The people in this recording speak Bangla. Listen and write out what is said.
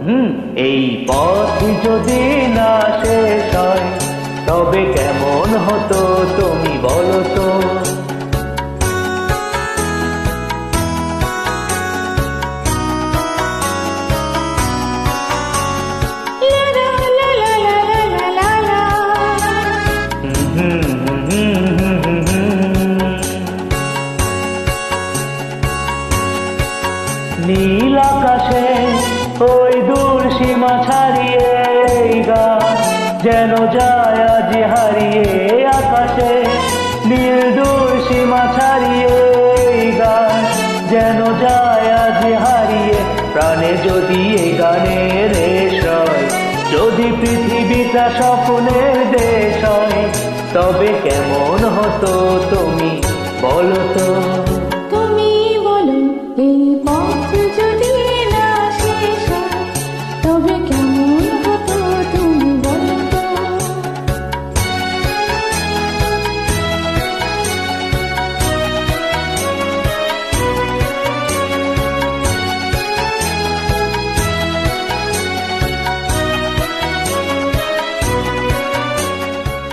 এই পথ যদি না শেষ হয় তবে কেমন হতো তুমি বলো তো? নীল আকাশে ওই দূর সীমা ছাড়িয়ে গান যেন যায় আজ হারিয়ে আকাশে। নীল দূর সীমা ছাড়িয়ে গান যেন যায় আজ হারিয়ে। প্রাণে যদি এই গানের রেশ হয় যদি পৃথিবীটা স্বপ্নের দেশ হয়, তবে কেমন হতো তুমি বলো তো?